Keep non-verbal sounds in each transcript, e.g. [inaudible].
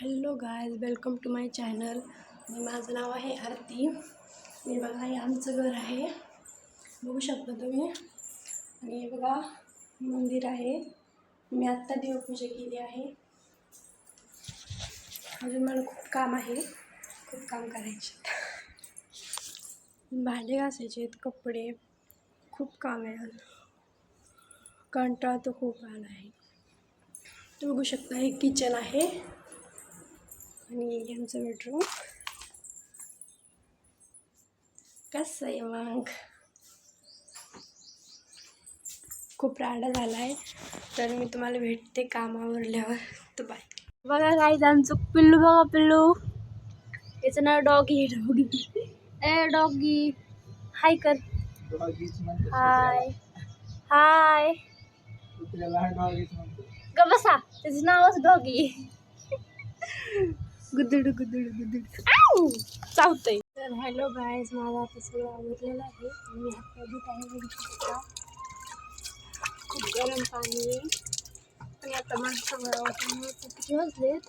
Hello guys welcome to my channel. माझं नाव आहे आरती. मी बघा हे आमचं घर आहे. बघू शकता तुम्ही. आणि हे बघा मंदिर आहे. मी आत्ता देवपूजा केली आहे. अजून मला खूप काम आहे. खूप काम करायचे भांडे घासायचे आहेत कपडे. खूप काम आहे कंटाळा तर खूप आला आहे. तुम्ही बघू शकता हे किचन आहे. आणि यांचं बेडरूम कसं आहे मग? खूप राडा झाला आहे तर मी तुम्हाला भेटते कामावरल्यावर तर बाय बघा काय आमचं पिल्लू बघा पिल्लू. याचं नाव डॉगी डॉगी ए डॉगी हाय कर. हाय हाय ग बसा. त्याचं नावच डॉगी [laughs] गुदुड गुदुड गुदुड. चावतंय. तर हॅलो गायज माझा आता सगळं आवडलेलं आहे. मी हात धुत आहे बघू शकता खूप गरम पाणी आहे. आणि आता माझं सगळं आता किती वाजलेत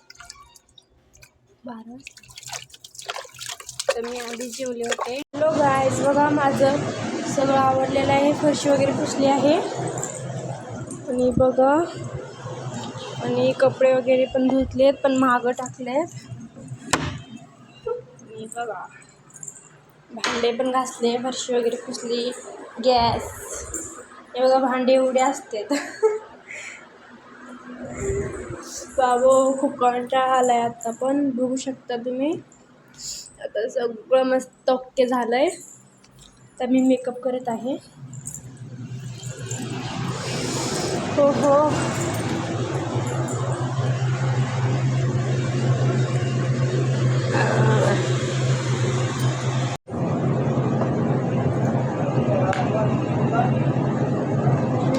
बारा. तर मी आधी जेवले होते. हॅलो गायज बघा माझं सगळं आवडलेलं आहे. फरशी वगैरे पुसली आहे. आणि बघा. आणि कपडे वगैरे पण धुतलेत पण महाग टाकलेत. आणि बघा भांडे पण घासले फरशी वगैरे पुसली गॅस. हे बघा भांडे एवढे असतात. बाबो खूप कंटाळा आहे आता पण बघू शकता तुम्ही. आता सगळं मस्त ओके आहे तर मी मेकअप करत आहे. हो हो.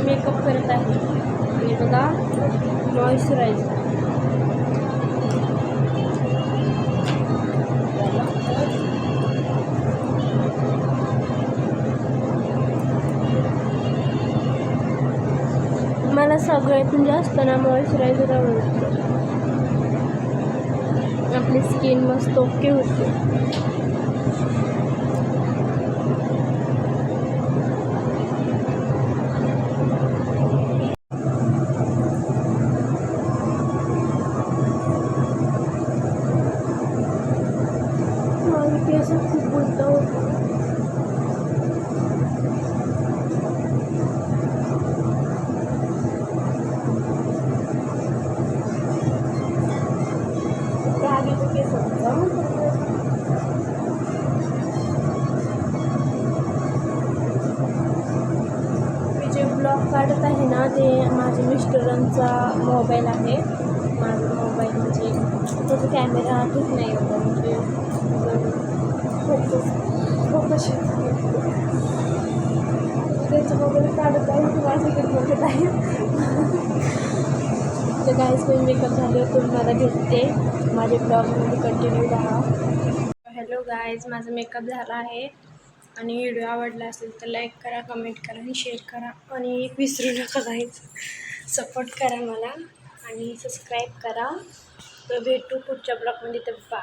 मेकअप करत आहे. आणि बघा मॉइश्चरायझर मला सगळ्यातून जास्त ना मॉइश्चरायझर आवडतो. आपली स्किन मस्त ओके होते माझे केस खूप उलट होते त्या आगीचे केस मी जे ब्लॉग काढत आहे ना ते माझ्या मिस्टरांचा मोबाईल आहे. माझा मोबाईल म्हणजे त्याचा कॅमेरा ठीक नाही होता म्हणजे फोकस फोकस त्याचा मोबाईल काढत आहे की माझ्याकडे बघत आहे. तर काहीच पण मेकअप झाले तर मला भेटते. माझ्या ब्लॉगमध्ये कंटिन्यू राहा. हॅलो गायज माझा मेकअप झाला आहे. आणि व्हिडिओ आवडला असेल तर लाईक करा कमेंट करा आणि शेअर करा. आणि विसरू नका गाईज सपोर्ट करा मला आणि सबस्क्राईब करा. तर भेटू पुढच्या ब्लॉगमध्ये तर बा